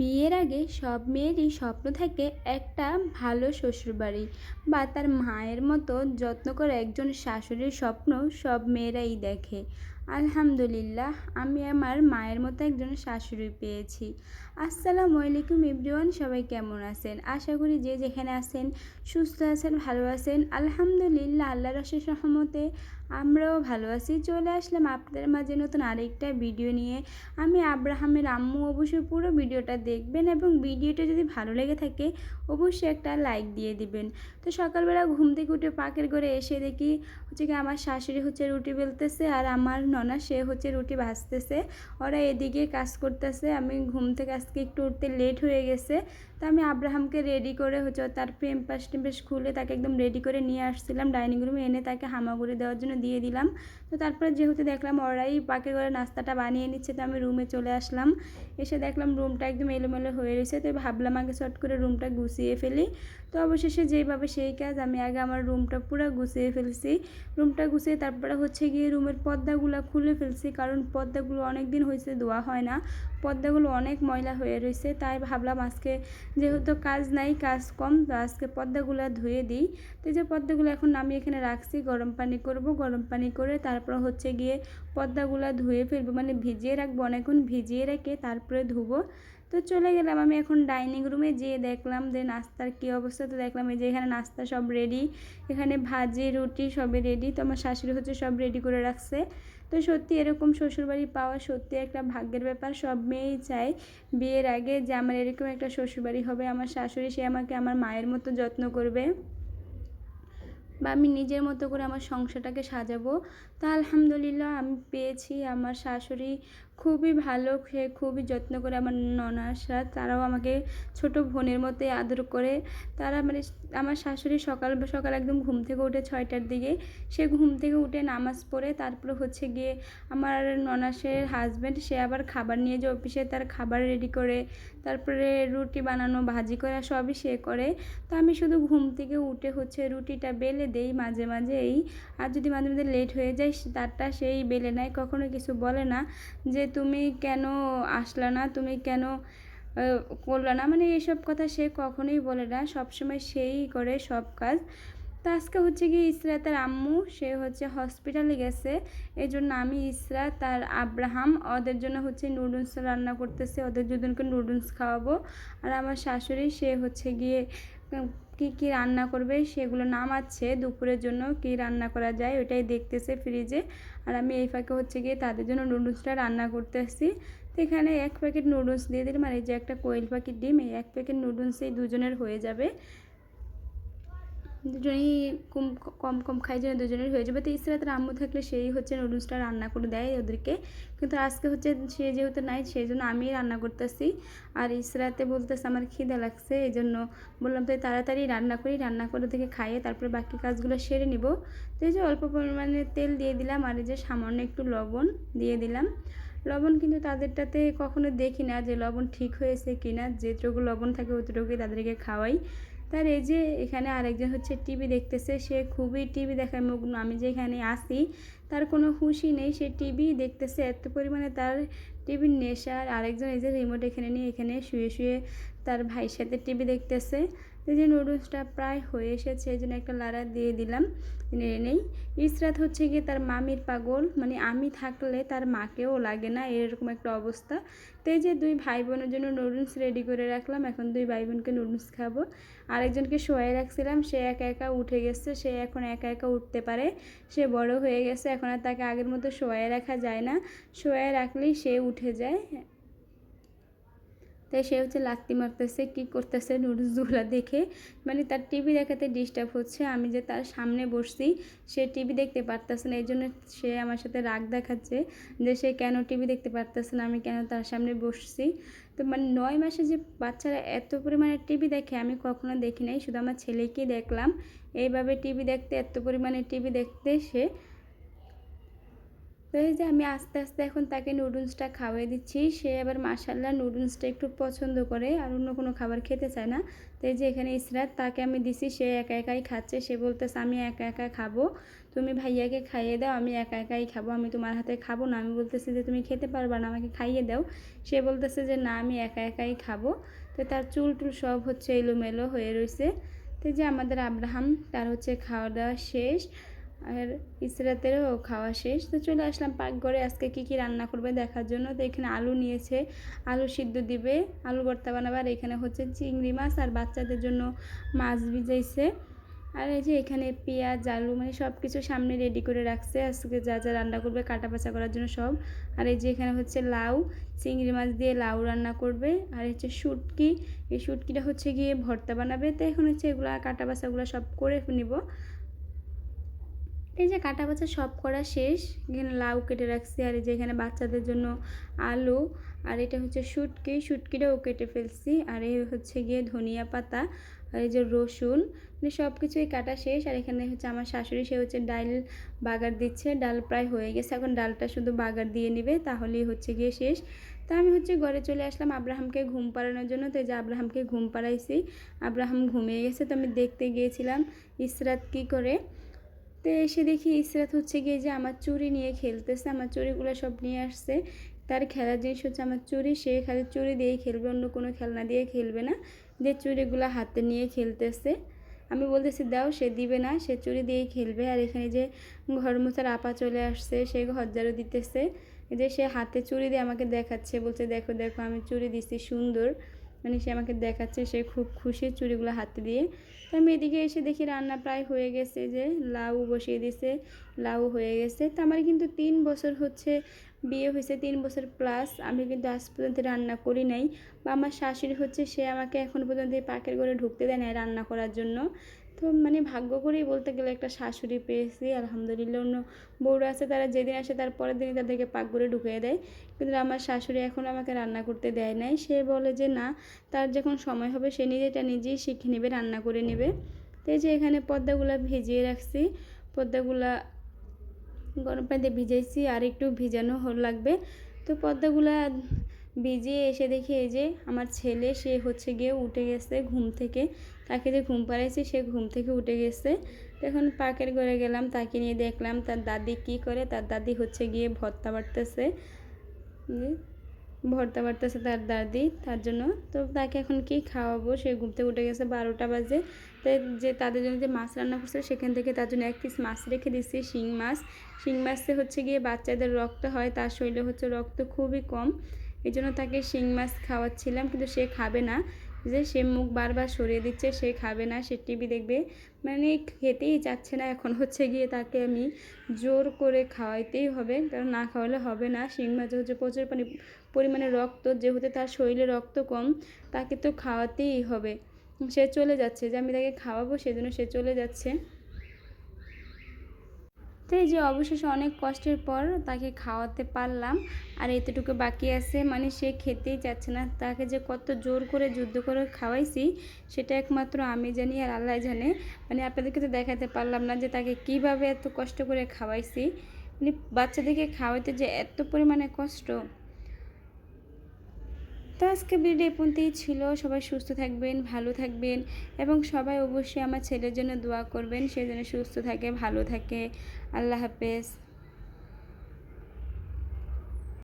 বিয়ের আগে সব মেয়েরই স্বপ্ন থাকে একটা ভালো শ্বশুরবাড়ি বা তার মায়ের মতো যত্ন করে একজন শাশুড়ির স্বপ্ন সব মেয়েরাই দেখে। আলহামদুলিল্লাহ, আমি আমার মায়ের মতো একজন শাশুড়ি পেয়েছি। আসসালামু আলাইকুম এভরিওয়ান, সবাই কেমন আছেন? আশা করি যে যেখানে আছেন, সুস্থ আছেন, ভালো আছেন। আলহামদুলিল্লাহ আল্লাহ রসের সহমতে আমরাও ভালো আছি। চলে আসলাম আপনাদের মাঝে নতুন আরেকটা ভিডিও নিয়ে। আমি আব্রাহামের আম্মু অবশ্যই পুরো ভিডিওটা দেখবেন এবং ভিডিওটা যদি ভালো লেগে থাকে, অবশ্যই একটা লাইক দিয়ে দিবেন। তো সকালবেলা ঘুম থেকে উঠে পাকের করে এসে দেখি হচ্ছে কি আমার শাশুড়ি হচ্ছে রুটি বেলতেছে আর আমার ননা সে হচ্ছে রুটি ভাজতেছে। ওরা এদিকে কাজ করতেছে। আমি ঘুম থেকে আজকে একটু উঠতে লেট হয়ে গেছে। তো আমি আব্রাহামকে রেডি করে হচ্ছে তার প্রেম পাশ টেম্পাস খুলে তাকে একদম রেডি করে নিয়ে আসছিলাম। ডাইনিং রুমে এনে তাকে হামাগুড়ি দেওয়ার জন্য দিয়ে দিলাম। তো তারপরে যেহেতু দেখলাম ওরাই পাকে করে নাস্তাটা বানিয়ে নিচ্ছে, তো আমি রুমে চলে আসলাম। এসে দেখলাম রুমটা একদম এলোমেলো হয়ে রয়েছে, তো ভাবলাম আগে শর্ট করে রুমটা গুছিয়ে ফেলি। তো অবশেষে যেইভাবে সেই কাজ, আমি আগে আমার রুমটা পুরো গুছিয়ে ফেলছি। রুমটা গুছিয়ে তারপরে হচ্ছে গিয়ে রুমের পর্দাগুলো খুলে ফেলছি, কারণ পর্দাগুলো অনেক দিন হয়েছে ধোয়া হয় না। পর্দাগুলো অনেক ময়লা হয়ে রয়েছে তাই ভাবলাম আজকে যেহেতু কাজ নাই, কাজ কম, তো আজকে পর্দাগুলো ধুয়ে দিই। তো যে পর্দাগুলো এখন আমি এখানে রাখছি, গরম পানি করব, গরম পানি করে তারপর হচ্ছে গিয়ে পর্দাগুলো ধুয়ে ফেলব মানে ভিজিয়ে রাখব, অনেকক্ষণ ভিজিয়ে রেখে তারপরে ধুবো। তো চলে গেলাম আমি এখন ডাইনিং রুমে যেয়ে দেখলাম যে নাস্তার কী অবস্থা। তো দেখলাম এই যে এখানে নাস্তা সব রেডি এখানে ভাজি, রুটি সবই রেডি তো আমার শাশুড়ি হচ্ছে সব রেডি করে রাখছে। তো সত্যি এরকম শ্বশুরবাড়ি পাওয়া সত্যি একটা ভাগ্যের ব্যাপার, সব মেয়েই চায়। বিয়ের আগে যে আমার এরকম একটা শ্বশুরবাড়ি হবে, আমার শাশুড়ি সে আমাকে আমার মায়ের মতো যত্ন করবে। বা আমি নিজের মতো করে আমার সংসারটাকে সাজাবো। তা আলহামদুলিল্লাহ আমি পেয়েছি। আমার শাশুড়ি খুবই ভালো, সে খুবই যত্ন করে আমার ননাসরা তারাও আমাকে ছোট বোনের মতোই আদর করে। তারা মানে আমার শাশুড়ি সকাল সকাল একদম ঘুম থেকে উঠে ছয়টার দিকে, সে ঘুম থেকে উঠে নামাজ পড়ে। তারপরে হচ্ছে গিয়ে আমার ননাসের হাজব্যান্ড সে আবার খাবার নিয়ে যে অফিসে তার খাবার রেডি করে, তারপরে রুটি বানানো, ভাজি করা সবই সে করে। তো আমি শুধু ঘুম থেকে উঠে হচ্ছে রুটিটা বেলে দেই মাঝে মাঝে এই আর যদি মাঝে মাঝে লেট হয়ে যায় তারটা সেই বেলে নেয় কখনো কিছু বলে না যে তুমি কেন আসলা না, তুমি কেন করল না। মানে এইসব কথা সে কখনোই বলে না, সবসময় সেই করে সব কাজ। তো আজকে হচ্ছে কি ইসরা তার আম্মু, সে হচ্ছে হসপিটালে গেছে। এই জন্য আমি ইসরা তার আব্রাহাম, ওদের জন্য হচ্ছে নুডলস রান্না করতেছে, ওদের দুজনকে নুডলস খাওয়াবো। আর আমার শাশুড়ি, সে হচ্ছে গিয়ে কি কি রান্না করবে সেগুলো নামাচ্ছে দুপুরের জন্য কি রান্না করা যায় ওইটাই দেখতেছে ফ্রিজে আর আমি এই ফাঁকে হচ্ছে গিয়ে তাদের জন্য নুডলসটা রান্না করতে আসছি তো এখানে এক প্যাকেট নুডলস দিয়ে দিলাম আর এই যে একটা কোয়েল পাখির ডিম, এই এক প্যাকেট নুডলসেই দুজনের হয়ে যাবে। দুজনেই কম কম কম খাই যেন দুজনের হয়ে যাবে। তো ইসরাতের আম্মু থাকলে সেই হচ্ছে নুডলসটা রান্না করে দেয় ওদেরকে। কিন্তু আজকে হচ্ছে সে যেহেতু নাই, সেই জন্য আমি রান্না করতেছি। আর ইসরাতে বলতেছে আমার খিদে লাগছে এই জন্য বললাম তো তাড়াতাড়ি রান্না করি, রান্না করে থেকে খাইয়ে তারপরে বাকি কাজগুলো সেরে নিব। তো এই যে অল্প পরিমাণে তেল দিয়ে দিলাম, আর এই যে সামান্য একটু লবণ দিয়ে দিলাম। লবণ কিন্তু তাদেরটাতে কখনো দেখি না যে লবণ ঠিক হয়েছে কিনা, যেটুকু লবণ থাকে অতটুকুই তাদেরকে খাওয়াই। তার এই যে এখানে আরেকজন হচ্ছে টিভি দেখতেছে, সে খুবই টিভি দেখার মগ্ন। আমি যে এখানে আসি তার কোনো খুশি নেই, সে টিভি দেখতেছে। এত পরিমাণে তার টিভির নেশা আরেকজন এই যে রিমোট এখানে নিয়ে এখানে শুয়ে শুয়ে তার ভাইয়ের সাথে টিভি দেখতেছে। এই যে নুডলসটা প্রায় হয়ে এসেছে, এই জন্য একটা লাড়া দিয়ে দিলাম নেড়ে নেই। ইসরাত হচ্ছে গিয়ে তার মামির পাগল মানে আমি থাকলে তার মাকেও লাগে না, এরকম একটা অবস্থা। তো যে দুই ভাই বোনের জন্য নুডলস রেডি করে রাখলাম, এখন দুই ভাই বোনকে নুডলস খাব। আরেকজনকে শোয়াই রাখছিলাম, সে একা একা উঠে গেছে, সে এখন একা একা উঠতে পারে, সে বড় হয়ে গেছে, এখন আর তাকে আগের মতো শোয়াই রাখা যায় না। শোয়াই রাখলেই সে উঠে যায়। তাই সে হচ্ছে লাত্তি মারতেছে, কী করতেছে নুডলসগুলো দেখে। মানে তার টিভি দেখাতে ডিস্টার্ব হচ্ছে, আমি যে তার সামনে বসছি, সে টিভি দেখতে পারতেছে না এই জন্য সে আমার সাথে রাগ দেখাচ্ছে যে সে কেন টিভি দেখতে পারতেছে না, আমি কেন তার সামনে বসছি। তো মানে নয় মাসে যে বাচ্চারা এত পরিমাণে টিভি দেখে, আমি কখনো দেখি নাই, শুধু আমার ছেলেকেই দেখলাম। এইভাবে টিভি দেখতে, এত পরিমাণে টিভি দেখতে সে তো এই যে আমি আস্তে আস্তে এখন তাকে নুডলসটা খাওয়াই দিচ্ছি। সে আবার মাসাল্লাহ নুডলসটা একটু পছন্দ করে আর অন্য কোনো খাবার খেতে চায় না। তো এই যে এখানে ইসরাত, তাকে আমি দিছি, সে একা একাই খাচ্ছে। সে বলতেছে, আমি একা একা খাব। তুমি ভাইয়াকে খাইয়ে দাও, আমি একা একাই খাব। আমি তোমার হাতে খাব না। আমি বলতেছি যে, তুমি খেতে পারবা না, আমাকে খাইয়ে দাও। সে বলতেছে যে, না, আমি একা একাই খাব। তো তার চুল টুল সব হচ্ছে এলোমেলো হয়ে রয়েছে তো যে আমাদের আব্রাহাম, তার হচ্ছে খাওয়া দাওয়া শেষ। আর ইসরাতেরও খাওয়া শেষ। তো চলে আসলাম পাকঘরে। আজকে কী কী রান্না করবে দেখার জন্য। তো এখানে আলু নিয়েছে, আলু সিদ্ধ দিবে, আলু ভর্তা বানাবার। এখানে হচ্ছে চিংড়ি মাছ আর বাচ্চাদের জন্য মাছ ভিজাইছে। আর এই যে এখানে পেঁয়াজ, আলু মানে সব কিছু সামনে রেডি করে রাখছে। আজকে যা যা রান্না করবে, কাটা বাছা করার জন্য সব। আর এই যে এখানে হচ্ছে লাউ, চিংড়ি মাছ দিয়ে লাউ রান্না করবে। আর হচ্ছে শুটকি, এই শুটকিটা হচ্ছে গিয়ে ভর্তা বানাবে। তো এখন হচ্ছে এগুলো কাটা বাছাগুলো সব করে নিব। এই যে কাটা বাছা সব করা শেষ, এখানে লাউ কেটে রাখছি, আর এই যে এখানে বাচ্চাদের জন্য আলু, আর এটা হচ্ছে শুটকি, শুটকিটাও কেটে ফেলছি, আর এই হচ্ছে গিয়ে ধনিয়া পাতা, আর এই যে রসুন মানে সব কিছুই কাটা শেষ, আর এখানে হচ্ছে আমার শাশুড়ি, সে হচ্ছে ডাল বাগার দিচ্ছে, ডাল প্রায় হয়ে গেছে, এখন ডালটা শুধু বাগার দিয়ে নিবে, তাহলেই হচ্ছে গিয়ে শেষ। তা আমি হচ্ছে ঘরে চলে আসলাম আব্রাহামকে ঘুম পাড়ানোর জন্য, তো এই যে আব্রাহামকে ঘুম পাড়াইছি, আব্রাহাম ঘুমিয়ে গেছে, তো আমি দেখতে গিয়েছিলাম ইসরাত কী করে তো এসে দেখি ইসরাত হচ্ছে গিয়ে যে আমার চুরি নিয়ে খেলতেছে, আমার চুরিগুলো সব নিয়ে আসছে। তার খেলার জিনিস হচ্ছে আমার চুরি সে খালি চুড়ি দিয়েই খেলবে, অন্য কোনো খেলনা দিয়ে খেলবে না। যে চুরিগুলো হাতে নিয়ে খেলতেছে। আমি বলতেছি, দাও, সে দিবে না, সে চুরি দিয়েই খেলবে। আর এখানে যে ঘর মোছার আপা চলে আসছে, সে ঘর ঝাড়ু দিতেছে। যে সে হাতে চুরি দিয়ে আমাকে দেখাচ্ছে, বলছে, দেখো দেখো, আমি চুরি দিচ্ছি সুন্দর। মানে সে আমাকে দেখাচ্ছে, সে খুব খুশি চুড়িগুলো হাতে দিয়ে। তো আমি এদিকে এসে দেখি রান্না প্রায় হয়ে গেছে যে লাউ বসিয়ে দিছে। লাউ হয়ে গেছে। তো আমার কিন্তু তিন বছর হচ্ছে বিয়ে হয়েছে, তিন বছর প্লাস আমি কিন্তু আজ পর্যন্ত রান্না করি নাই। বা আমার শাশুড়ি হচ্ছে, সে আমাকে এখন পর্যন্ত পাকের ঘরে ঢুকতে দেয় না রান্না করার জন্য। তো মানে ভাগ্য করেই বলতে গেলে একটা শাশুড়ি পেয়েছি, আলহামদুলিল্লাহ। অন্য বউরা আছে, তারা যেদিন আসে তার পরের দিনই তাদেরকে পাক করে ঢুকিয়ে দেয়। কিন্তু আমার শাশুড়ি এখন আমাকে রান্না করতে দেয় নাই। সে বলে যে, না, তার যখন সময় হবে, সে নিজেটা নিজেই শিখে নেবে, রান্না করে নেবে। তো এই যে এখানে পর্দাগুলো ভিজিয়ে রাখছি। পর্দাগুলা গরম পানিতে ভিজাইছি, আর একটু ভিজানো লাগবে। তো পর্দাগুলা ভিজিয়ে এসে দেখি এই যে আমার ছেলে, সে হচ্ছে গিয়ে উঠে গেছে ঘুম থেকে। তাকে যে ঘুম পাড়াইছি, সে ঘুম থেকে উঠে গেছে। এখন পাকের ঘরে গেলাম, তাকে নিয়ে দেখলাম তার দাদি কি করে, তার দাদি হচ্ছে গিয়ে ভর্তা বাড়তেছে ভর্তা বাড়তেছে তার দাদি, তার জন্য। তো তাকে এখন কি খাওয়াবো? সে ঘুম থেকে উঠে গেছে বারোটা বাজে। তো যে তাদের জন্য যে মাছ রান্না করছে, সেখান থেকে তার জন্য এক পিস মাছ রেখে দিচ্ছি শিং মাছ। শিং মাছে হচ্ছে গিয়ে বাচ্চাদের রক্ত হয়, তার শরীরে হচ্ছে রক্ত খুবই কম। এই জন্য তাকে শিং মাছ খাওয়াচ্ছিলাম, কিন্তু সে খাবে না। যে সে মুখ বারবার সরিয়ে দিচ্ছে, সে খাবে না, সে টিভি দেখবে। মানে খেতেই চাচ্ছে না, এখন হচ্ছে গিয়ে তাকে আমি জোর করে খাওয়াইতেই হবে। কারণ না খাওয়ালে হবে না। শিং মাছে হচ্ছে প্রচুর পরিমাণে রক্ত, যেহেতু তার শরীরে রক্ত কম, তাকে তো খাওয়াতেই হবে। সে চলে যাচ্ছে, যে আমি তাকে খাওয়াবো সেজন্য সে চলে যাচ্ছে। তো এই যে অবশেষে অনেক কষ্টের পর তাকে খাওয়াতে পারলাম, আর এতটুকু বাকি আছে। মানে সে খেতেই চাচ্ছে না, তাকে যে কত জোর করে যুদ্ধ করে খাওয়াইছি, সেটা একমাত্র আমি জানি আর আল্লাহ জানে। মানে আপনাদেরকে তো দেখাতে পারলাম না যে তাকে কীভাবে এত কষ্ট করে খাওয়াইছি। মানে বাচ্চাদেরকে খাওয়াইতে যে এত পরিমাণে কষ্ট তো আজকে ভিডিও পর্যন্তই ছিল। সবাই সুস্থ থাকবেন, ভালো থাকবেন এবং সবাই অবশ্যই আমার ছেলের জন্য দোয়া করবেন। সে যেন সুস্থ থাকে, ভালো থাকে। আল্লাহ হাফেজ।